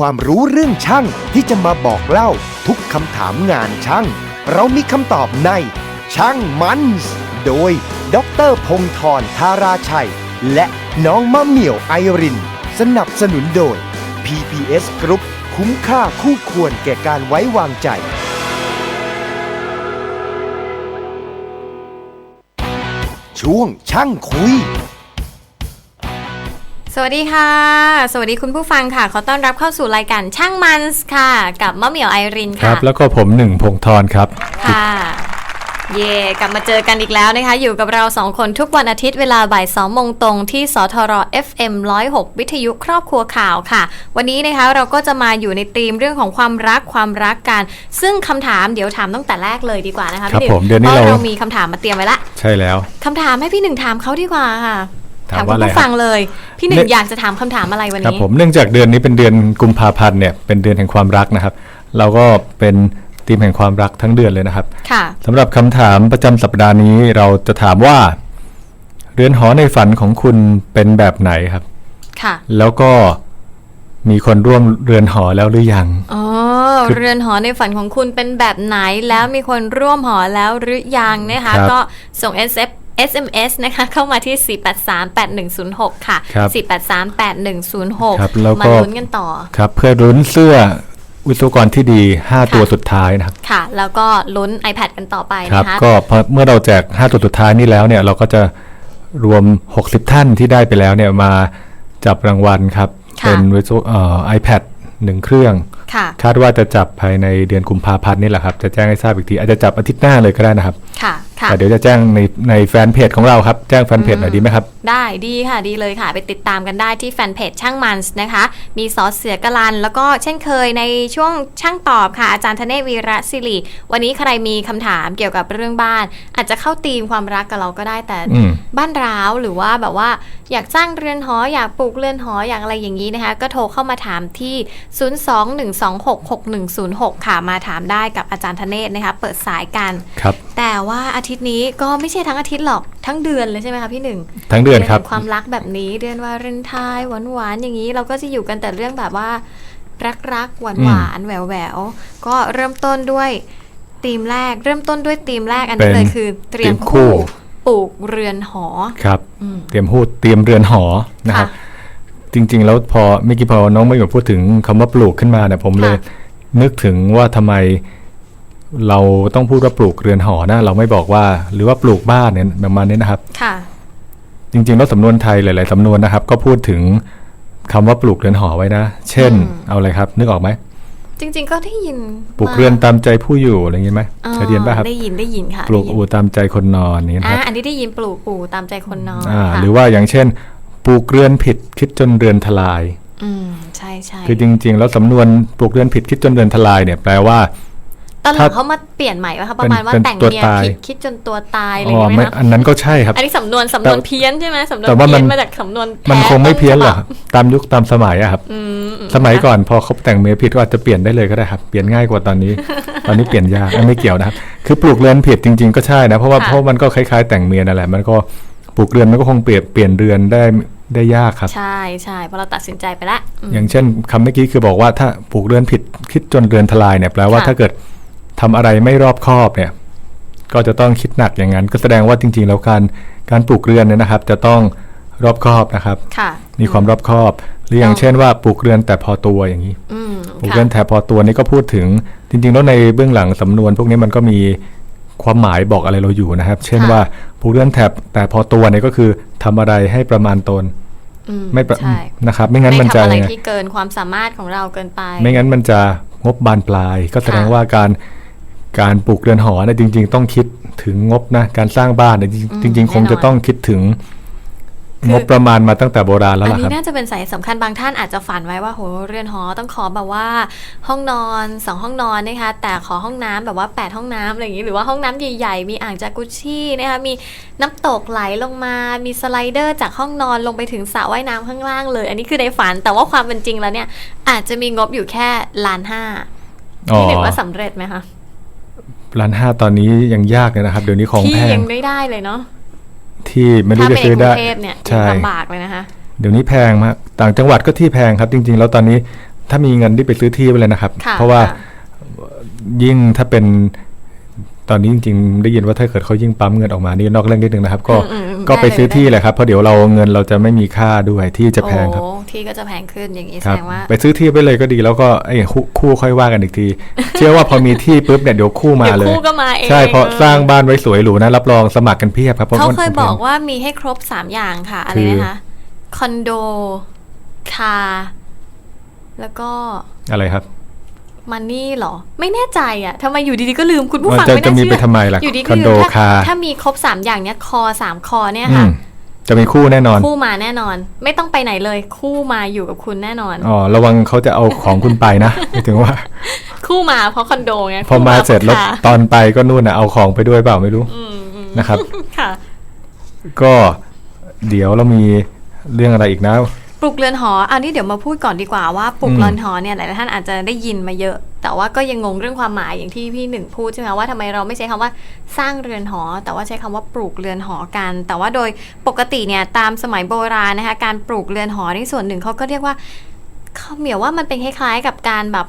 ความรู้เรื่องช่างที่จะมาบอกเล่าทุกคำถามงานช่าง เรามีคำตอบในช่างมันส์โดย ดรพงธรธาราชัย และน้องมะเหมี่ยวไอริน สนับสนุนโดย PPS Group คุ้มค่าคู่ควรแก่การไว้วางใจ ช่วงช่างคุย วัสดีค่ะ สวัสดีคุณผู้ฟังค่ะ ขอต้อนรับเข้าสู่รายการช่างมันส์ค่ะ กับมะเหมี่ยวไอรินคค่ะรับ แล้วก็ผมหนึ่งพงธรครับ ค่ะ เย่กลับมาเจอกันอีกแล้วนะคะ อยู่กับเราสองคนทุกวันอาทิตย์เวลาบ่ายสองโมงตรงที่สทร FM 106 วิทยุครอบครัวข่าวค่ะ วันนี้นะคะเราก็จะมาอยู่ในธีมเรื่องของความรักความรักกัน ซึ่งคำถามเดี๋ยวถามตั้งแต่แรกเลยดีกว่านะคะครับพี่หผมเดือนนี้เพราะเรา เรามีคำถามมาเตรียมไว้ละใช่แล้ว คำถามให้พี่หนึ่งถามเขาดีกว่าค่ะ ถามคุว่าณอะไรผู้ครับฟังเลย พี่หนึ่เนี่งยอยากจะถามคำถามอะไรวันครับนี้ผมเนื่องจากเดือนนี้เป็นเดือนกุมภาพันธ์เนี่ยเป็นเดือนแห่งความรักนะครับ เราก็เป็นธีมแห่งความรักทั้งเดือนเลยนะครับค่ะสำหรับคำถามประจำสัปดาห์นี้เราจะถามว่า เรือนหอในฝันของคุณเป็นแบบไหนครับค่ะแล้วก็มีคนร่วมเรือนหอแล้วหรือยัง อ๋อคือเรือนหอในฝันของคุณเป็นแบบไหนแล้วมีคนร่วมหอแล้วหรือยังนะคะครับก็ส่ง SF SMS นะคะเข้ามาที่ 4838106 ค่ะ ครับ 4838106 ครับแล้วก็ มาลุ้นกันต่อ ครับเพื่อรุ้นเสื้อวิศวกรที่ดี 5 ตัวสุดท้ายนะครับ ค่ะ แล้วก็ลุ้น iPad กันต่อไปครับ นะคะ ก็พอเมื่อเราแจก 5 ตัวสุดท้ายนี้แล้วเนี่ยเราก็จะรวม 60 ท่านที่ได้ไปแล้วเนี่ยมาจับรางวัลครับ ค่ะ เป็นวิศวเอ่อ iPad หนึ่งเครื่อง ค่ะคาดว่าจะจับภายในเดือนกุมภาพันธ์นี่แหละครับ จะแจ้งให้ทราบอีกที อาจจะจับอาทิตย์หน้าเลยก็ได้นะครับค่ะค่ะแต่เดี๋ยวจะแจ้งในในแฟนเพจของเราครับ แจ้งแฟนเพจหน่อยดีไหมครับ ได้ดีค่ะดีเลยค่ะ ไปติดตามกันได้ที่แฟนเพจช่างมันส์นะคะ มีซอสเสือกลัน แล้วก็เช่นเคยในช่วงช่างตอบค่ะ อาจารย์ธเนศวีระศิริวันนี้ใครมีคำถามเกี่ยวกับเรื่องบ้าน อาจจะเข้าธีมความรักกับเราก็ได้แต่อืมบ้านร้าวหรือว่าแบบว่าอยากสร้างเรือนหออยากปลูกเรือนหออยากอะไรอย่างนี้นะคะ ก็โทรเข้ามาถามที่021266106 ค่ะ มาถามได้กับอาจารย์ธเนศนะคะ เปิดสายกันครับ แต่ว่าอาทิตย์นี้ก็ไม่ใช่ทั้งอาทิตย์หรอกทั้งเดือนเลยใช่ไหมคะพี่หนึ่งทั้งเดือนครับแห่งความรักแบบนี้เดือนวาเลนไทน์หวานหวานๆอย่างนี้เราก็จะอยู่กันแต่เรื่องแบบว่า รักรักหวานหวานๆแหววแหววๆก็เริ่มต้นด้วยธีมแรก เริ่มต้นด้วยธีมแรกอันนี้เป็นเลยคือ เตรียมธีมคู่คู่ปลูกเรือนหอครับอืมเตรียมพูดเตรียมเรือนหอนะครับค่ะ จริง ๆ แล้วพอเมื่อกี้พอน้องไม่หยุดพูดถึงคำว่าปลูกขึ้นมาเนี่ยผมเลยค่ะนึกถึงว่าทำไมเราต้องพูดว่าปลูกเรือนหอนะ เราไม่บอกว่า หรือว่าปลูกบ้านเนี่ยประมาณนี้นะครับค่ะ จริงๆแล้วสำนวนไทยหลาย ๆสำนวนนะครับ ก็พูดถึงคำว่าปลูกเรือนหอไว้นะ เช่นอืมเอาอะไรครับ นึกออกไหมจริง ๆ ก็ได้ยินปลูกเรือนตามใจผู้อยู่อะไรอย่างงี้ไหมอ๋อเคยเรียนป่ะครับได้ยินได้ยินค่ะ ปลูกได้ยินอู่ตามใจคนนอนอย่างนี้นะคอ่ารับอันนี้ได้ยินปลูกปู่ตามใจคนนอนอ่าค่ะหรือว่าอย่างเช่น ปลูกเรือนผิดคิดจนเรือนทลาย อืมใช่ใช่คือจริง ๆ แล้วสำนวนปลูกเรือนผิดคิดจนเรือนทลายเนี่ยแปลว่าตอนหลัถ้างเขามาเปลี่ยนใหม่ป่ะคะประมาณว่าเป็นแต่งตัวเมียตายผิดคิดจนตัวตายอะไรออ๋ย่าองเงี้ยไม่ไหมคะอันนั้นก็ใช่ครับ อันนี้สำนวนสำนวนเพี้ยนใช่ไหมสำนวนแต่ว่ามัเพี้ยนนมาจากสำนวนแท้มันคงไม่เพี้ยนหรอกต้ตามยุคตามสมัยอะครับอืมอืมสมัยก่อนพอเขาแต่งเมียผิดก็อาจจะเปลี่ยนได้เลยก็ได้ครับเปลี่ยนง่ายกว่าตอนนี้ ตอนนี้เปลี่ยนยากเอ้ยไม่เกี่ยวนะครับคือปลูกเรือนผิดจริง ๆ ก็ใช่นะเพราะว่าเพราะมันก็คล้ายๆ แต่งเมียนั่นแหละมันก็ป ลูกเรือนมันก็คงเปลี่ยนเปลี่ยนเรือนได้ได้ยากครับ ใช่ใช่เพราะเราตัดสินใจไปแล้วอืมอย่างเช่นคำเมื่อกี้คือบอกว่าถ้าปลูกเรือนผิดคิดจนเรือนทลายเนี่ยแปลว่าค่ะถ้าเกิดทำอะไรไม่รอบคอบเนี่ย ก็จะต้องคิดหนักอย่างนั้น ก็แสดงว่าจริง ๆ แล้วการการปลูกเรือนเนี่ยนะครับ จะต้องรอบคอบนะครับค่ะมีความรอบคอบหรืออย่างเช่นว่าปลูกเรือนแต่พอตัวอย่างนี้อืมปลูกค่ะเรือนแต่พอตัวนี้ก็พูดถึงจริง ๆ แล้วในเบื้องหลังสำนวน พวกนี้มันก็มี ความหมายบอกอะไรเราอยู่นะครับ เช่นว่าปลูกเรือนแถบแต่พอตัวเนี่ยก็คือทำอะไรให้ประมาณตนอืมไม่ประใช่นะครับ ไม่งั้นมันไม่จะทำอะไรยังไงที่เกินความสามารถของเราเกินไป ไม่งั้นมันจะงบบานปลาย ก็แสดงค่ะว่าการการปลูกเรือนหอเนี่ยจริง ๆ ต้องคิดถึงงบนะการสร้างบ้านเนี่ยจริงจริงๆคงจะต้องคิดถึง งบประมาณมาตั้งแต่โบราณแล้วอันล่ะคนี้รับน่าจะเป็นสายสำคัญบางท่านอาจจะฝันไว้ว่าโหเรือนหอต้องขอแบบว่า ห้องนอนสองห้องนอนนะคะแต่ขอห้องน้ำแบบว่าแปดห้องน้ำอะไรอย่างนี้หรือว่าห้องน้ำใหญ่ๆ มีอ่างจากุชี่นะคะมีน้ำตกไหลลงมา มีสไลเดอร์จากห้องนอนลงไปถึงสระว่ายน้ำข้างล่างเลย อันนี้คือในฝันแต่ว่าความเป็นจริงแล้วเนี่ย อาจจะมีงบอยู่แค่ล้านห้าอ๋อที่หนึ่งว่าสำเร็จไหมคะร้านห้าตอนนี้ยังยากเลยนะครับ เดี๋ยวนี้ของที่แพงยังไม่ได้เลยเนาะ ที่ไม่รู้ถ้าจะเป็นซื้อในกรุได้งเทพเนี่ยใช่ ลำบากเลยนะคะ เดี๋ยวนี้แพงมากต่างจังหวัดก็ที่แพงครับจริง ๆ แล้วตอนนี้ถ้ามีเงินที่ไปซื้อที่ไปเลยนะครับ ค่ะเพราะว่าค่ะ ยิ่งถ้าเป็นตอนนี้จริง ๆ ได้ยินว่าถ้าเกิดเขายิ่งปั๊มเงินออกมานี่นอกเรื่องนิดนึงนะครับ ก็อืมอืม ก็ไปได้เลยซื้อที่ได้เลยเลยครับ เพราะเดี๋ยวเราเงินเราจะไม่มีค่าด้วยที่จะแพงครับ โอ้ที่ก็จะแพงขึ้นอย่างนี้แสครับดงว่า ไปซื้อที่ไปเลยก็ดีแล้วก็ไอ้คู่คู่ค่อยว่ากันอีกที เชื่อว่าพอมีที่ปุ๊บเนี่ยเดี๋ยวคู่มาเดี๋ยวเลย คู่ก็มาเอง ใช่เพราะเออสร้างบ้านไว้สวยหรูนะรับรองสมัครกันเพียบครับพระเขามันเคยมันบอกแพงว่ามีให้ครบ3อย่างค่ะอะไรคือนะคะคอนโดคาร์แล้วก็อะไรครับ มันนี่เหรอ ไม่แน่ใจอะทำไมอยู่ดีๆก็ลืมคุณผู้ฟังจะไม่จะน่ามีเชื่ไปอทำไมล่ะอยู่ดีคก็อนลืโดมถ้าคาร์ถ้ามีครบ3อย่างเนี้ยคอสามคอเนี่ยอืค่ะมจะมีคู่แน่นอน คู่มาแน่นอน ไม่ต้องไปไหนเลย คู่มาอยู่กับคุณแน่นอนอ๋อระวังเขาจะเอาของคุณไปนะหมายถึงว่า คู่มาเพราะคอนโดไงพอมาคู่เสร็จแล้วพะตอนไปก็นู่นน่ะเอาของไปด้วยเปล่าไม่รู้อืมอืมนะครับ ค่ะ ก็เดี๋ยวเรามีเรื่องอะไรอีกนะ ปลูกเรือนหอ อันนี้เดี๋ยวมาพูดก่อนดีกว่าว่าปลูกอืมเรือนหอเนี่ยหลายๆท่านอาจจะได้ยินมาเยอะ แต่ว่าก็ยังงงเรื่องความหมายอย่างที่พี่หนึ่งพูดใช่ไหมว่าทำไมเราไม่ใช้คำว่าสร้างเรือนหอ แต่ว่าใช้คำว่าปลูกเรือนหอกัน แต่ว่าโดยปกติเนี่ยตามสมัยโบราณนะคะการปลูกเรือนหอในส่วนหนึ่งเขาก็เรียกว่าเขาเหมียวว่ามันเป็นคล้ายๆกับการแบบ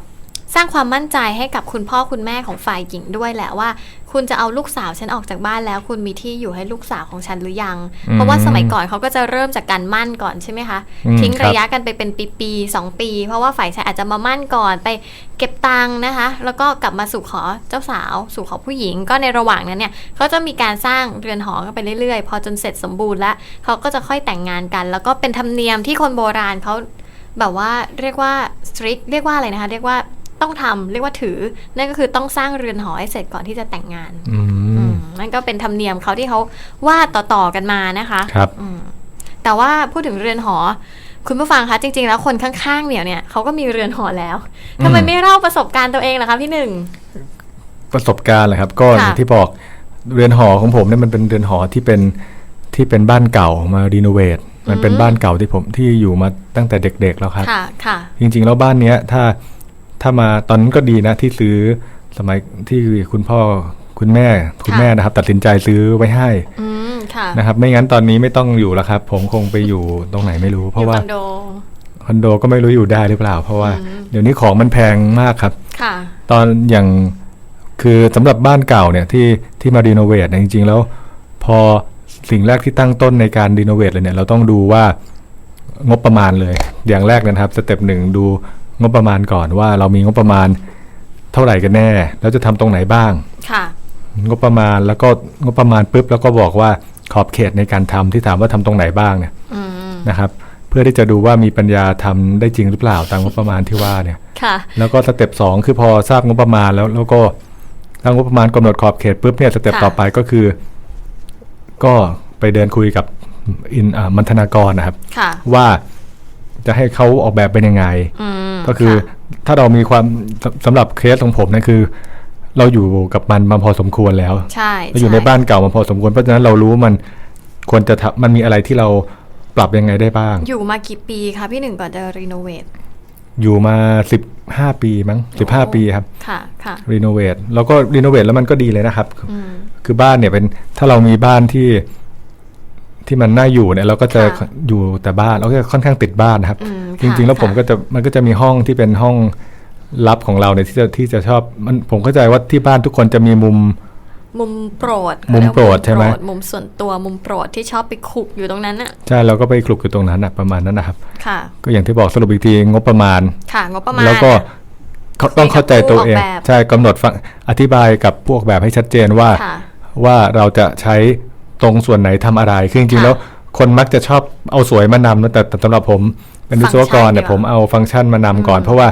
สร้างความมั่นใจให้กับคุณพ่อคุณแม่ของฝ่ายหญิงด้วยแหละว่า คุณจะเอาลูกสาวฉันออกจากบ้านแล้ว คุณมีที่อยู่ให้ลูกสาวของฉันหรือยัง เพราะว่าสมัยก่อนเขาก็จะเริ่มจากการมั่นก่อนใช่ไหมคะอืมทิ้งครับระยะกันไปเป็นปีๆสองปี เพราะว่าฝ่ายชายอาจจะมามั่นก่อนไปเก็บตังค์นะคะ แล้วก็กลับมาสู่ขอเจ้าสาว สู่ขอผู้หญิง ก็ในระหว่างนั้นเนี่ยเขาจะมีการสร้างเรือนหอกันไปเรื่อยๆ พอจนเสร็จสมบูรณ์แล้วเขาก็จะค่อยแต่งงานกัน แล้วก็เป็นธรรมเนียมที่คนโบราณเขาแบบว่าเรียกว่า strict เรียกว่าอะไรนะคะ เรียกว่า ต้องทำเรียกว่าถือ นั่นก็คือต้องสร้างเรือนหอให้เสร็จก่อนที่จะแต่งงานอือืมมนั่นก็เป็นธรรมเนียมเขาที่เขาว่าต่อๆกันมานะคะครับอืมแต่ว่าพูดถึงเรือนหอ คุณผู้ฟังคะจริง ๆ แล้วคนข้างๆเนี่ยเนี่ยเขาก็มีเรือนหอแล้วทำไมอืมไม่เล่าประสบการณ์ตัวเองล่ะคะพี่หนึ่งประสบการณ์แหละครับก็ค่ะอย่างที่บอกเรือนหอของผมเนี่ยมันเป็นเรือนหอที่เป็นที่เป็นบ้านเก่ามารีโนเวทมันเป็นบ้านเก่าที่ผมที่อยู่มาตั้งแต่เด็ก ๆ แล้วครับค่ะค่ะจริง ๆ แล้วบ้านเนี้ยถ้า ถ้ามาตอนนั้นก็ดีนะที่ซื้อสมัยที่คุณพ่อคุณแม่คุณแม่นะครับ ตัดสินใจซื้อไว้ให้อืมค่ะนะครับ ไม่งั้นตอนนี้ไม่ต้องอยู่แล้วครับ ผมคงไปอยู่ตรงไหนไม่รู้ เพราะว่าอยู่คอนโดคอนโดก็ไม่รู้อยู่ได้หรือเปล่า เพราะว่าอืมเดี๋ยวนี้ของมันแพงมากครับค่ะตอนอย่างคือสำหรับบ้านเก่าเนี่ยที่ที่มารีโนเวทเนี่ยจริง ๆ แล้ว พอสิ่งแรกที่ตั้งต้นในการรีโนเวทเลยเนี่ยเราต้องดูว่างบประมาณเลย อย่างแรกนะครับสเต็ปหนึ่งดู งบประมาณก่อนว่าเรามีงบประมาณเท่าไหร่กันแน่ แล้วจะทำตรงไหนบ้างค่ะงบประมาณแล้วก็งบประมาณปุ๊บแล้วก็บอกว่าขอบเขตในการทำที่ถามว่าทำตรงไหนบ้างเนี่ยอืมนะครับ เพื่อที่จะดูว่ามีปัญญาทำได้จริงหรือเปล่าตามงบประมาณที่ว่าเนี่ยค่ะ แล้วก็สเต็ปสองคือพอทราบงบประมาณแล้วแล้วก็ทางงบประมาณกำหนดขอบเขตปุ๊บเนี่ยสเต็ปค่ะต่อไปก็คือ ก็ไปเดินคุยกับอินอ่ามันธนากรนะครับค่ะว่าจะให้เขาออกแบบเป็นยังไงอืม ก็คือค่ะถ้าเรามีความสำสำหรับเคสของผมเนะคือ เราอยู่กับมันมาพอสมควรแล้วใช่เราอยู่ในช่บ้านเก่ามาพอสมควรเพราะฉะนั้นเรารู้มันควรจะทำมันมีอะไรที่เราปรับยังไงได้บ้าง อยู่มากี่ปีคะพี่หนึ่งก่อนจะรีโนเวทอยู่มาสิบห้าปีมั้งสิบห้าปีครับ ค่ะค่ะรีโนเวทแล้วก็รีโนเวทแล้วมันก็ดีเลยนะครับอืมคือบ้านเนี่ยเป็นถ้าเรามีบ้านที่ ที่มันน่าอยู่เนี่ยเราก็จะค่ะอยู่แต่บ้านเราก็จะค่อนข้างติดบ้านนะครับ อืมจริง ๆ แล้วค่ะผมก็จะมันก็จะมีห้องที่เป็นห้องลับของเราเนี่ยที่จะที่จะชอบมันผมเข้าใจว่าที่บ้านทุกคนจะมีมุม มุมโปรดมุมโปรดใช่ไหม มุมส่วนตัวมุมโปรดที่ชอบไปขุกอยู่ตรงนั้นน่ะ ใช่เราก็ไปคลุกอยู่ตรงนั้นนะประมาณนั้นนะครับ ค่ะ ก็อย่างที่บอกสรุปอีกทีงบประมาณ ค่ะงบประมาณ แล้วก็เขาต้องเข้าใจตัวเองผู้ออกแบบ ใช่กำหนดฟังอธิบายกับพวกแบบให้ชัดเจนว่า ค่ะ ว่าเราจะใช้ ตรงส่วนไหนทำอะไรคือจริงๆค่ะแล้วคนมักจะชอบเอาสวยมานำนะแต่แต่สำหรับผมเป็นวิศวกรเนี่ยฟัผงก์ชันดีกว่ามเอาฟังก์ชันมานำก่อน เพราะว่า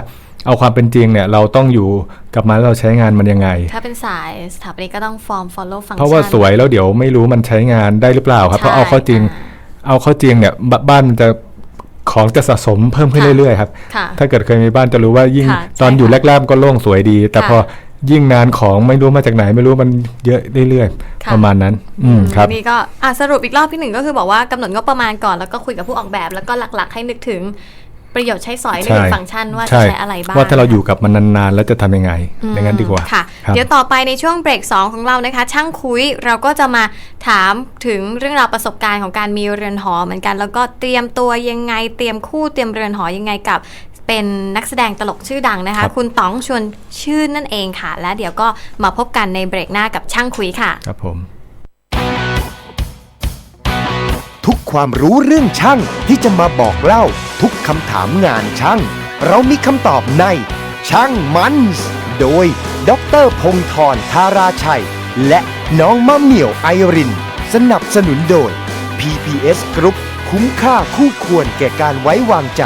เอาความเป็นจริงเนี่ยเราต้องอยู่กับมันแล้วเราใช้งานมันยังไง ถ้าเป็นสายสถาปนิกก็ต้อง form follow function เพราะว่าสวยแล้วเดี๋ยวไม่รู้มันใช้งานได้หรือเปล่าครับเพราะเอาเข้าจริง เอาเข้าจริงเนี่ยบบ้านมันจะของจะสะสมเพิ่มขึ้นค่ะเรื่อยๆครับค่ะถ้าเกิดเคยมีบ้านจะรู้ว่ายิ่งค่ะตอนใช่อยู่ค่ะแรกๆก็โล่งสวยดี แต่ค่ะพอ ยิ่งนานของไม่รู้มาจากไหนไม่รู้มันเยอะเรื่อยค่ะๆประมาณนั้น อืมครับ นี่ก็อะสรุปอีกรอบพี่หนึ่งก็คือบอกว่ากำหนดงบประมาณก่อนแล้วก็คุยกับผู้ออกแบบแล้วก็หลักๆ ให้นึกถึงประโยชน์ใช้สอยนึกถึงฟังก์ชันว่าจะใช่ใช้อะไรบ้าง ว่าถ้าเราอยู่กับมันนานๆ แล้วจะทำยังไงอืมอย่างนั้นดีกว่าค่ะครับ เดี๋ยวต่อไปในช่วงเบรก 2 ของเรานะคะ ช่างคุยเราก็จะมาถามถึงเรื่องราวประสบการณ์ของการมีเรือนหอเหมือนกัน แล้วก็เตรียมตัวยังไงเตรียมคู่เตรียมเรือนหอยังไงกับ เป็นนักแสดงตลกชื่อดังนะครัคะบคุณต๋องชวนชื่นนั่นเองค่ะ และเดี๋ยวก็มาพบกันในเบรกหน้ากับช่างคุยค่ะ ครับผม ทุกความรู้เรื่องช่างที่จะมาบอกเล่า ทุกคำถามงานช่าง เรามีคำตอบใน ช่างมันส์โดยดรพงธรธาราชัย และน้องมะเหมี่ยวไอริน สนับสนุนโดย PPS Group คุ้มค่าคู่ควรแก่การไว้วางใจ